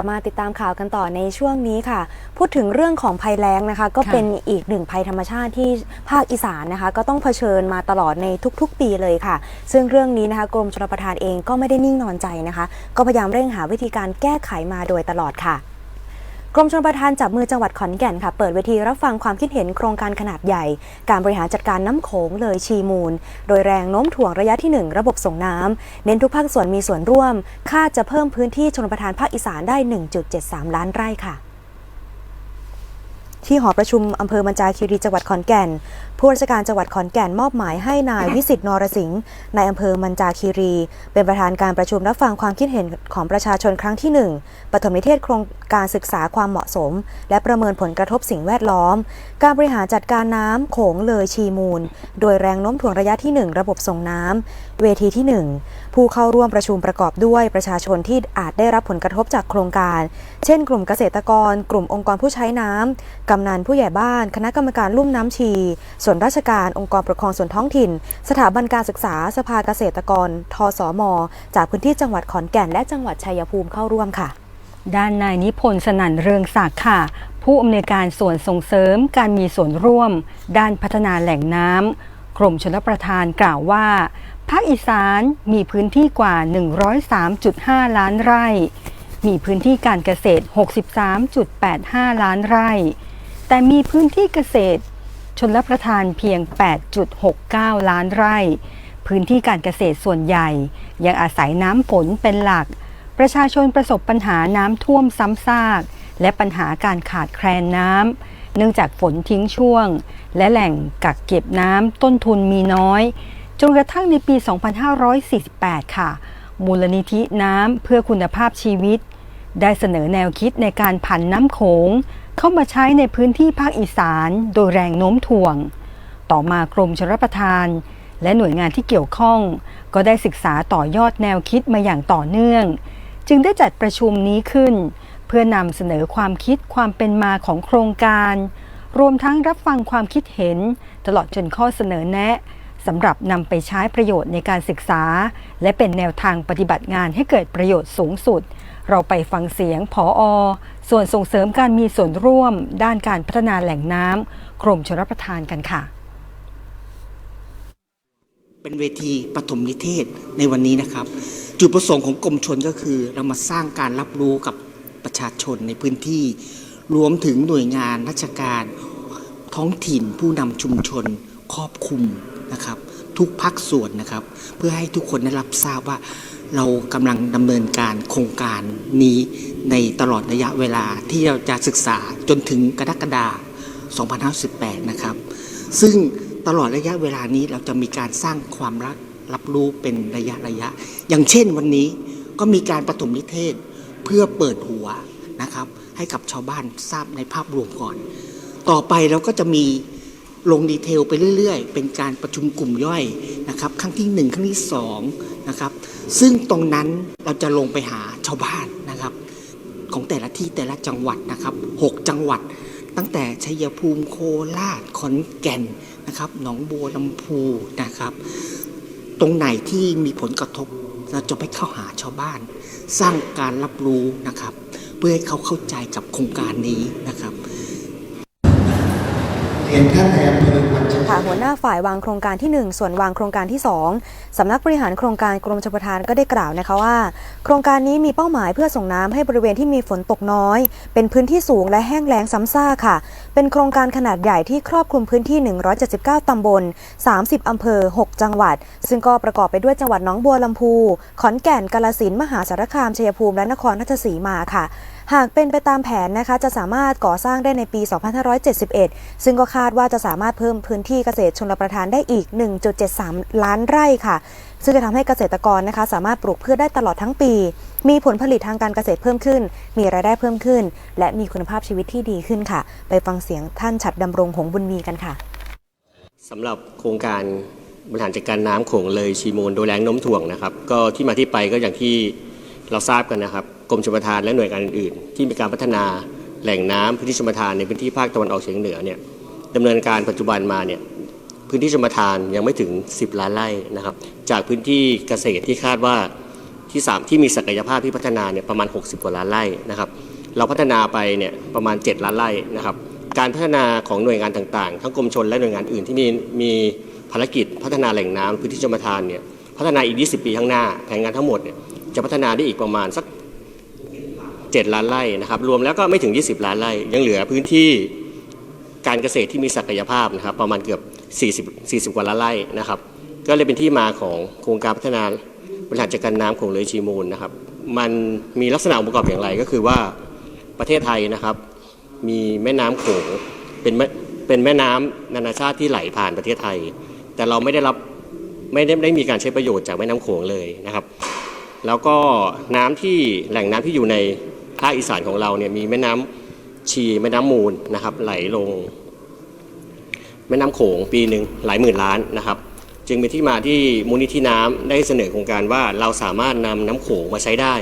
กลับมาติดตามข่าวกันต่อในช่วงนี้ค่ะ พูดถึงเรื่องของภัยแล้งนะคะ ก็ค่ะเป็นอีกหนึ่งภัยธรรมชาติที่ภาคอีสานนะคะ ก็ต้องเผชิญมาตลอดในทุก ๆ ปีเลยค่ะ ซึ่งเรื่องนี้นะคะกรมชลประทานเองก็ไม่ได้นิ่งนอนใจนะคะ ก็พยายามเร่งหาวิธีการแก้ไขมาโดยตลอดค่ะ กรมชลประทานจับมือจังหวัดขอนแก่นค่ะ เปิดเวทีรับฟังความคิดเห็นโครงการขนาดใหญ่ การบริหารจัดการน้ำโขงเลยชีมูล โดยแรงโน้มถ่วงระยะที่ 1 ระบบส่งน้ำเน้นทุกภาคส่วนมีส่วนร่วม คาดจะเพิ่มพื้นที่ชลประทานภาคอีสานได้ 1.73 ล้านไร่ค่ะที่หอประชุมอำเภอมัญจาคีรีจังหวัดขอนแก่น ผู้ราชการจังหวัดขอนแก่นมอบหมายให้นายวิสิตนรสิงห์ในอำเภอมัญจาคีรี เป็นประธานการประชุมรับฟังความคิดเห็นของประชาชนครั้งที่ 1ปฐมนิเทศโครงการศึกษาความเหมาะสม และประเมินผลกระทบสิ่งแวดล้อม การบริหารจัดการน้ำโขงเลยชีมูล โดยแรงโน้มถ่วงระยะที่ 1 ระบบส่งน้ำเวทีที่ 1 ผู้เข้าร่วมประชุมประกอบด้วยประชาชนที่อาจได้รับผลกระทบจากโครงการ เช่น กลุ่มเกษตรกร กลุ่มองค์กรผู้ใช้น้ำกำนันผู้ใหญ่บ้าน คณะกรรมการลุ่มน้ำชีส่วนราชการองค์กรปกครองส่วนท้องถิ่น สถาบันการศึกษา สภาเกษตรกร ทสม จากพื้นที่จังหวัดขอนแก่น และจังหวัดชัยภูมิเข้าร่วมค่ะ ด้านนายนิพนธ์สนั่นเรืองศักดิ์ค่ะ ผู้อำนวยการส่วนส่งเสริมการมีส่วนร่วม ด้านพัฒนาแหล่งน้ำกรมชลประทานกล่าวว่า ภาคอีสานมีพื้นที่กว่า 103.5 ล้านไร่ มีพื้นที่การเกษตร 63.85 ล้านไร่ แต่มีพื้นที่เกษตร ชนรับประทานเพียง 8.69 ล้านไร่ พื้นที่การเกษตรส่วนใหญ่ ยังอาศัยน้ำฝนเป็นหลัก ประชาชนประสบปัญหาน้ำท่วมซ้ำซาก และปัญหาการขาดแคลนน้ำ เนื่องจากฝนทิ้งช่วง และแหล่งกักเก็บน้ำต้นทุนมีน้อย จนกระทั่งในปี 2548 ค่ะ มูลนิธิน้ำเพื่อคุณภาพชีวิต ได้เสนอแนวคิดในการผันน้ำโขง เข้ามาใช้ในพื้นที่ภาคอีสานโดยแรงโน้มถ่วง ต่อมากรมชลประทาน และหน่วยงานที่เกี่ยวข้อง ก็ได้ศึกษาต่อยอดแนวคิดมาอย่างต่อเนื่อง จึงได้จัดประชุมนี้ขึ้น เพื่อนำเสนอความคิดความเป็นมาของโครงการ รวมทั้งรับฟังความคิดเห็น ตลอดจนข้อเสนอแนะสำหรับนำไปใช้ประโยชน์ในการศึกษา และเป็นแนวทางปฏิบัติงานให้เกิดประโยชน์สูงสุด เราไปฟังเสียงผออส่วนส่งเสริมการมีส่วนร่วม ด้านการพัฒนาแหล่งน้ำกรมชลประทานกันค่ะ เป็นเวทีปฐมนิเทศในวันนี้นะครับ จุดประสงค์ของกรมชนก็คือ เรามาสร้างการรับรู้กับประชาชนในพื้นที่ รวมถึงหน่วยงานราชการท้องถิ่นผู้นำชุมชนครอบคลุมนะครับ ทุกภาคส่วนนะครับ เพื่อให้ทุกคนได้รับทราบว่า เรากำลังดำเนินการโครงการนี้ในตลอดระยะเวลาที่เราจะศึกษาจนถึงกรกฎาคม2518 นะครับ ซึ่งตลอดระยะเวลานี้เราจะมีการสร้างความรักรับรู้เป็นระยะระยะ อย่างเช่นวันนี้ก็มีการปฐมนิเทศเพื่อเปิดหัวนะครับ ให้กับชาวบ้านทราบในภาพรวมก่อน ต่อไปเราก็จะมี ลงดีเทลไปเรื่อยๆ เป็นการประชุมกลุ่มย่อยนะครับครั้งที่หนึ่งครั้งที่สองนะครับซึ่งตรงนั้นเราจะลงไปหาชาวบ้านนะครับ ของแต่ละที่แต่ละจังหวัดนะครับหกจังหวัด ตั้งแต่ชัยภูมิโคราชขอนแก่นนะครับหนองบัวลำพูนะครับ ตรงไหนที่มีผลกระทบเราจะไปเข้าหาชาวบ้าน สร้างการรับรู้นะครับ เพื่อให้เขาเข้าใจกับโครงการนี้นะครับ เห็นท่านในอำเภอวัญชัย ค่ะ หัวหน้าฝ่ายวางโครงการที่ 1 ส่วนวางโครงการที่ 2สำนักบริหารโครงการกรมชลประทานก็ได้กล่าวนะคะว่า โครงการนี้มีเป้าหมายเพื่อส่งน้ำให้บริเวณที่มีฝนตกน้อย เป็นพื้นที่สูงและแห้งแล้งซ้ำซากค่ะ เป็นโครงการขนาดใหญ่ที่ครอบคลุมพื้นที่ 179ตำบล 30อำเภอ 6 จังหวัด ซึ่งก็ประกอบไปด้วยจังหวัดหนองบัวลำพู ขอนแก่น กาฬสินธุ์ มหาสารคาม ชัยภูมิ และนครราชสีมาค่ะหากเป็นไปตามแผนนะคะจะสามารถก่อสร้างได้ในปี 2571 ซึ่งก็คาดว่าจะสามารถเพิ่มพื้นที่เกษตรชนประทานได้อีก 1.73 ล้านไร่ค่ะ ซึ่งจะทำให้เกษตรกรนะคะสามารถปลูกพืชได้ตลอดทั้งปี มีผลผลิตทางการเกษตรเพิ่มขึ้น มีรายได้เพิ่มขึ้น และมีคุณภาพชีวิตที่ดีขึ้นค่ะ ไปฟังเสียงท่านฉัดดำรงหงบุญมีกันค่ะสำหรับโครงการบริหารจัดการน้ำโขงเลยชีโมูลโดยแรงน้มถ่วงนะครับ ก็ที่มาที่ไปก็อย่างที่เราทราบกันนะครับกรมชลประทานและหน่วยงานอื่นๆ ที่มีการพัฒนาแหล่งน้ำพื้นที่ชลประทานในพื้นที่ภาคตะวันออกเฉียงเหนือเนี่ย ดำเนินการปัจจุบันมาเนี่ยพื้นที่ชลประทานยังไม่ถึง 10 ล้านไร่นะครับ จากพื้นที่เกษตรที่คาดว่าที่สามที่มีศักยภาพที่พัฒนาเนี่ยประมาณ 60 กว่าล้านไร่นะครับ เราพัฒนาไปเนี่ยประมาณ 7 ล้านไร่นะครับ การพัฒนาของหน่วยงานต่างๆ ทั้งกรมชนและหน่วยงานอื่นที่มีมีภารกิจพัฒนาแหล่งน้ำพื้นที่ชมทานเนี่ยพัฒนาอีก 20 ปีข้างหน้าแผนงานทั้งหมดเนี่ยจะพัฒนาได้อีกประมาณสัก 7 ล้านไร่นะครับ รวมแล้วก็ไม่ถึง 20 ล้านไร่ยังเหลือพื้นที่ การเกษตรที่มีศักยภาพนะครับ ประมาณเกือบ 40 40 กว่าล้านไร่นะครับ ก็เลยเป็นที่มาของโครงการพัฒนาบริหารจัดการน้ำของเลยชีมูลนะครับ มันมีลักษณะองค์ประกอบอย่างไรก็คือว่าประเทศไทยนะครับ มีแม่น้ำโขงเป็นเป็นแม่น้ำนานาชาติที่ไหลผ่านประเทศไทย แต่เราไม่ได้รับไม่ได้ได้มีการใช้ประโยชน์จากแม่น้ำโขงเลยนะครับ แล้วก็น้ำที่แหล่งน้ำที่อยู่ในภาคอีสานของเราเนี่ยมีแม่น้ำ ชีแม่น้ำมูลนะครับไหลลง แม่น้ำโขงปีหนึ่งหลายหมื่นล้านนะครับ จึงเป็นที่มาที่มูลนิธิน้ำได้เสนอโครงการว่าเราสามารถนำน้ำโขงมาใช้ได้